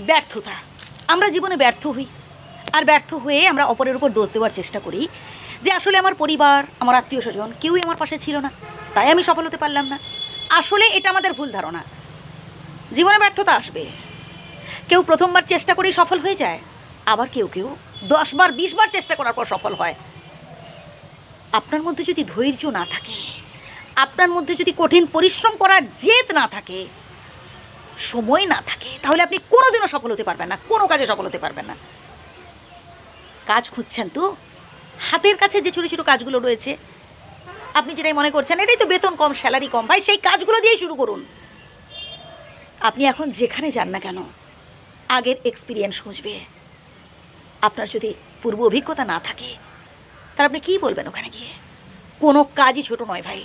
ব্যর্থতা। আমরা জীবনে ব্যর্থ হই। আর ব্যর্থ হয়ে আমরা অপরের উপর দোষ দেওয়ার চেষ্টা করি যে আসলে আমার পরিবার, আমার আত্মীয় স্বজন কেউই আমার পাশে ছিল না। তাই আমি সফল হতে পারলাম না। আসলে এটা আমাদের ভুল ধারণা। জীবনে ব্যর্থতা আসবে। কেউ প্রথমবার চেষ্টা করেই সফল হয়ে যায়। আবার কেউ কেউ দশবার, বিশবার চেষ্টা করার পর সফল হয়। আপনার মধ্যে যদি ধৈর্য না থাকে, আপনার মধ্যে যদি কঠিন পরিশ্রম করার জেদ না থাকে সময় না থাকে, তাহলে আপনি কোনোদিনও সফল হতে পারবেন না, কোনো কাজে সফল হতে পারবেন না। কাজ খুঁজছেন তো? হাতের কাছে যে ছোটো ছোটো কাজগুলো রয়েছে, আপনি যেটাই মনে করছেন, এটাই তো বেতন কম, স্যালারি কম, ভাই সেই কাজগুলো দিয়েই শুরু করুন। আপনি এখন যেখানে যান না কেন, আগের এক্সপিরিয়েন্স খুঁজবে। আপনার যদি পূর্ব অভিজ্ঞতা না থাকে, তাহলে আপনি কী বলবেন ওখানে গিয়ে? কোনো কাজই ছোট নয় ভাই।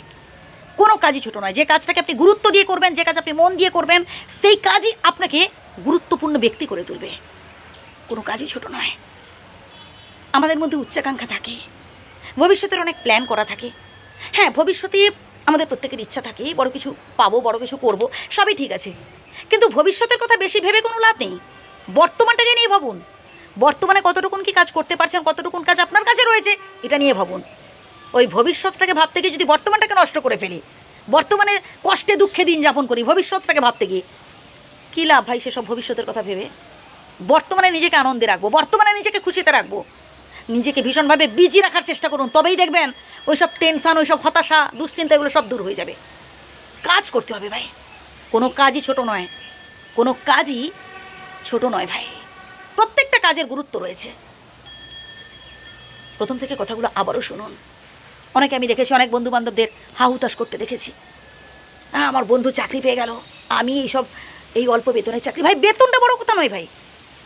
কোনো কাজই ছোটো নয়। যে কাজটাকে আপনি গুরুত্ব দিয়ে করবেন, যে কাজ আপনি মন দিয়ে করবেন, সেই কাজই আপনাকে গুরুত্বপূর্ণ ব্যক্তি করে তুলবে। কোনো কাজই ছোট নয়। আমাদের মধ্যে উচ্চাকাঙ্ক্ষা থাকে। ভবিষ্যতের অনেক প্ল্যান করা থাকে। হ্যাঁ ভবিষ্যতে আমাদের প্রত্যেকের ইচ্ছা থাকে, বড় কিছু পাবো, বড় কিছু করব, সবই ঠিক আছে। কিন্তু ভবিষ্যতের কথা বেশি ভেবে কোনো লাভ নেই। বর্তমানটাকে নিয়ে ভাবুন। বর্তমানে কতটুকুন কি কাজ করতে পারছেন, কতটুকুন কাজ আপনার কাছে রয়েছে, এটা নিয়ে ভাবুন। ওই ভবিষ্যৎটাকে ভাবতে গিয়ে যদি বর্তমানটাকে নষ্ট করে ফেলি, বর্তমানে কষ্টে দুঃখে দিন যাপন করি, ভবিষ্যৎটাকে ভাবতে গিয়ে, কী লাভ ভাই সেসব ভবিষ্যতের কথা ভেবে? বর্তমানে নিজেকে আনন্দে রাখব, বর্তমানে নিজেকে খুশিতে রাখব। নিজেকে ভীষণভাবে বিজি রাখার চেষ্টা করুন, তবেই দেখবেন ওইসব টেনশান, ওইসব হতাশা দুশ্চিন্তা এগুলো সব দূর হয়ে যাবে। কাজ করতে হবে ভাই। কোনো কাজই ছোট নয়, কোনো কাজই ছোট নয় ভাই। প্রত্যেকটা কাজের গুরুত্ব রয়েছে। প্রথম থেকে কথাগুলো আবারও শুনুন। অনেকে আমি দেখেছি, অনেক বন্ধু বান্ধবদের হাহুতাশ করতে দেখেছি। হ্যাঁ আমার বন্ধু চাকরি পেয়ে গেল। আমি এইসব, এই অল্প বেতনের চাকরি। ভাই, বেতনটা বড় কথা নয় ভাই।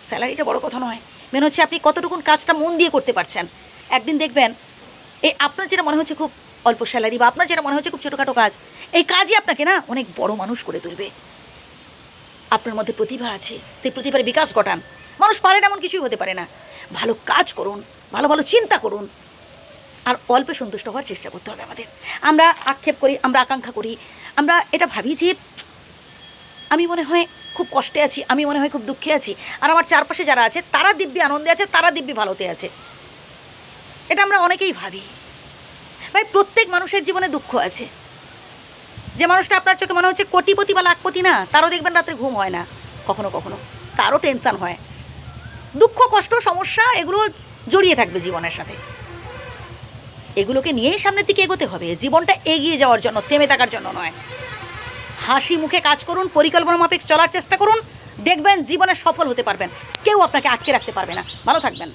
স্যালারিটা বড় কথা নয়। মেন হচ্ছে আপনি কতটুকুন কাজটা মন দিয়ে করতে পারছেন। একদিন দেখবেন এই আপনার যেটা মনে হচ্ছে খুব অল্প স্যালারি বা আপনার যেটা মনে হচ্ছে খুব ছোটোখাটো কাজ, এই কাজই আপনাকে না অনেক বড় মানুষ করে তুলবে। আপনার মধ্যে প্রতিভা আছে, সেই প্রতিভার বিকাশ ঘটান। মানুষ পারে না এমন কিছুই হতে পারে না। ভালো কাজ করুন, ভালো ভালো চিন্তা করুন। আর অল্পে সন্তুষ্ট হওয়ার চেষ্টা করতে হবে আমাদের। আমরা আক্ষেপ করি, আমরা আকাঙ্ক্ষা করি। আমরা এটা ভাবি যে আমি মনে হয় খুব কষ্টে আছি, আমি মনে হয় খুব দুঃখে আছি। আর আমার চারপাশে যারা আছে, তারা দিব্যি আনন্দে আছে, তারা দিব্যি ভালোতে আছে। এটা আমরা অনেকেই ভাবি। ভাই, প্রত্যেক মানুষের জীবনে দুঃখ আছে। যে মানুষটা আপনার চোখে মনে হচ্ছে কোটিপতি বা লাখপতি না, তারও দেখবেন রাত্রে ঘুম হয় না, কখনো কখনো। তারও টেনশান হয়। দুঃখ, কষ্ট, সমস্যা, এগুলো জড়িয়ে থাকবে জীবনের সাথে। এগুলোকে নিয়েই সামনের দিকে এগোতে হবে। জীবনটা এগিয়ে যাওয়ার জন্য, থেমে থাকার জন্য নয়। হাসি মুখে কাজ করুন, পরিকল্পনা মাফিক চলার চেষ্টা করুন, দেখবেন জীবনে সফল হতে পারবেন। কেউ আপনাকে আটকে রাখতে পারবে না। ভালো থাকবেন।